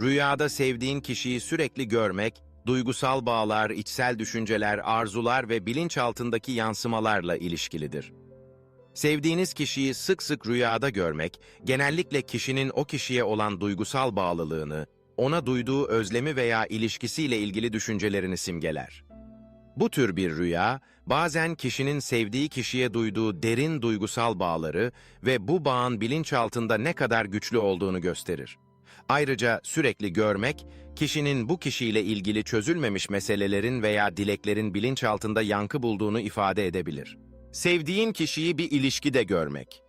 Rüyada sevdiğin kişiyi sürekli görmek, duygusal bağlar, içsel düşünceler, arzular ve bilinçaltındaki yansımalarla ilişkilidir. Sevdiğiniz kişiyi sık sık rüyada görmek, genellikle kişinin o kişiye olan duygusal bağlılığını, ona duyduğu özlemi veya ilişkisiyle ilgili düşüncelerini simgeler. Bu tür bir rüya, bazen kişinin sevdiği kişiye duyduğu derin duygusal bağları ve bu bağın bilinçaltında ne kadar güçlü olduğunu gösterir. Ayrıca sürekli görmek, kişinin bu kişiyle ilgili çözülmemiş meselelerin veya dileklerin bilinçaltında yankı bulduğunu ifade edebilir. Sevdiğin kişiyi bir ilişkide görmek.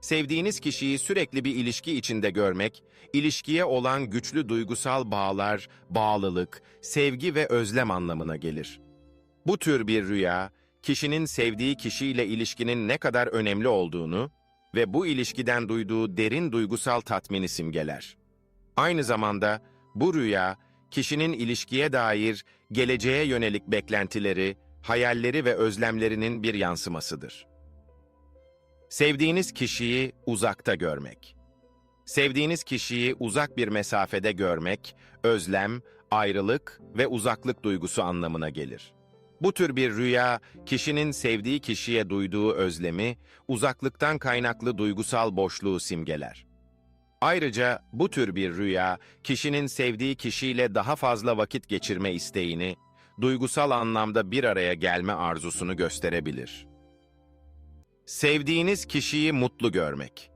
Sevdiğiniz kişiyi sürekli bir ilişki içinde görmek, ilişkiye olan güçlü duygusal bağlar, bağlılık, sevgi ve özlem anlamına gelir. Bu tür bir rüya, kişinin sevdiği kişiyle ilişkinin ne kadar önemli olduğunu ve bu ilişkiden duyduğu derin duygusal tatmini simgeler. Aynı zamanda bu rüya, kişinin ilişkiye dair geleceğe yönelik beklentileri, hayalleri ve özlemlerinin bir yansımasıdır. Sevdiğiniz kişiyi uzakta görmek. Sevdiğiniz kişiyi uzak bir mesafede görmek, özlem, ayrılık ve uzaklık duygusu anlamına gelir. Bu tür bir rüya, kişinin sevdiği kişiye duyduğu özlemi, uzaklıktan kaynaklı duygusal boşluğu simgeler. Ayrıca bu tür bir rüya, kişinin sevdiği kişiyle daha fazla vakit geçirme isteğini, duygusal anlamda bir araya gelme arzusunu gösterebilir. Sevdiğiniz kişiyi mutlu görmek.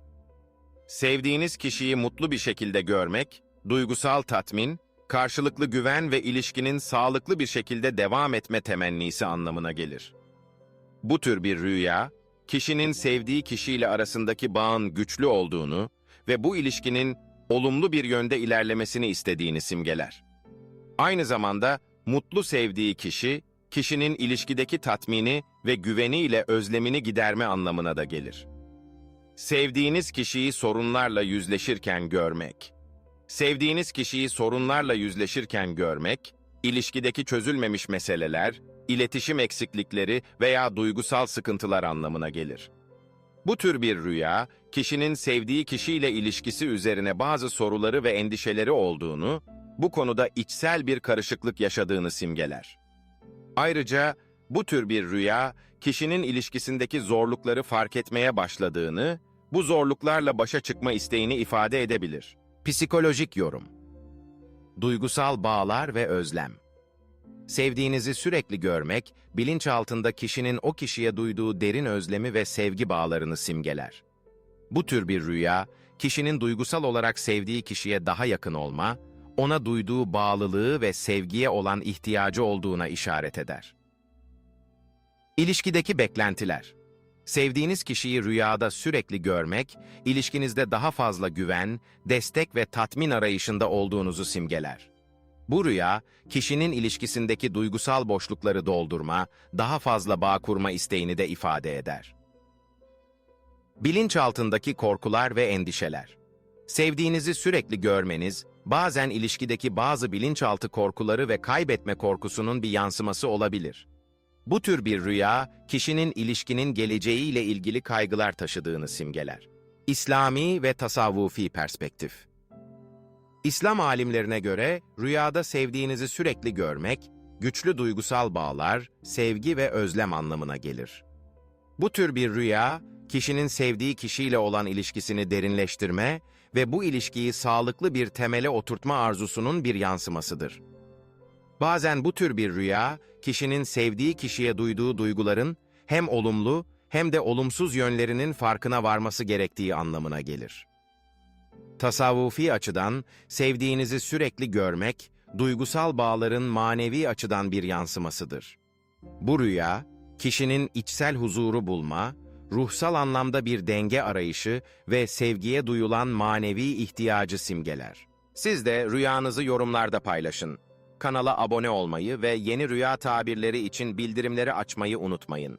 Sevdiğiniz kişiyi mutlu bir şekilde görmek, duygusal tatmin, karşılıklı güven ve ilişkinin sağlıklı bir şekilde devam etme temennisi anlamına gelir. Bu tür bir rüya, kişinin sevdiği kişiyle arasındaki bağın güçlü olduğunu ve bu ilişkinin olumlu bir yönde ilerlemesini istediğini simgeler. Aynı zamanda mutlu sevdiği kişi, kişinin ilişkideki tatmini ve güveniyle özlemini giderme anlamına da gelir. Sevdiğiniz kişiyi sorunlarla yüzleşirken görmek. Sevdiğiniz kişiyi sorunlarla yüzleşirken görmek, ilişkideki çözülmemiş meseleler, iletişim eksiklikleri veya duygusal sıkıntılar anlamına gelir. Bu tür bir rüya, kişinin sevdiği kişiyle ilişkisi üzerine bazı soruları ve endişeleri olduğunu, bu konuda içsel bir karışıklık yaşadığını simgeler. Ayrıca bu tür bir rüya, kişinin ilişkisindeki zorlukları fark etmeye başladığını, bu zorluklarla başa çıkma isteğini ifade edebilir. Psikolojik yorum Duygusal bağlar ve özlem Sevdiğinizi sürekli görmek, bilinçaltında kişinin o kişiye duyduğu derin özlemi ve sevgi bağlarını simgeler. Bu tür bir rüya, kişinin duygusal olarak sevdiği kişiye daha yakın olma, ona duyduğu bağlılığı ve sevgiye olan ihtiyacı olduğuna işaret eder. İlişkideki beklentiler Sevdiğiniz kişiyi rüyada sürekli görmek, ilişkinizde daha fazla güven, destek ve tatmin arayışında olduğunuzu simgeler. Bu rüya, kişinin ilişkisindeki duygusal boşlukları doldurma, daha fazla bağ kurma isteğini de ifade eder. Bilinçaltındaki korkular ve endişeler. Sevdiğinizi sürekli görmeniz, bazen ilişkideki bazı bilinçaltı korkuları ve kaybetme korkusunun bir yansıması olabilir. Bu tür bir rüya, kişinin ilişkinin geleceğiyle ilgili kaygılar taşıdığını simgeler. İslami ve tasavvufi perspektif İslam alimlerine göre rüyada sevdiğinizi sürekli görmek, güçlü duygusal bağlar, sevgi ve özlem anlamına gelir. Bu tür bir rüya, kişinin sevdiği kişiyle olan ilişkisini derinleştirme ve bu ilişkiyi sağlıklı bir temele oturtma arzusunun bir yansımasıdır. Bazen bu tür bir rüya, kişinin sevdiği kişiye duyduğu duyguların hem olumlu hem de olumsuz yönlerinin farkına varması gerektiği anlamına gelir. Tasavvufi açıdan sevdiğinizi sürekli görmek, duygusal bağların manevi açıdan bir yansımasıdır. Bu rüya, kişinin içsel huzuru bulma, ruhsal anlamda bir denge arayışı ve sevgiye duyulan manevi ihtiyacı simgeler. Siz de rüyanızı yorumlarda paylaşın. Kanala abone olmayı ve yeni rüya tabirleri için bildirimleri açmayı unutmayın.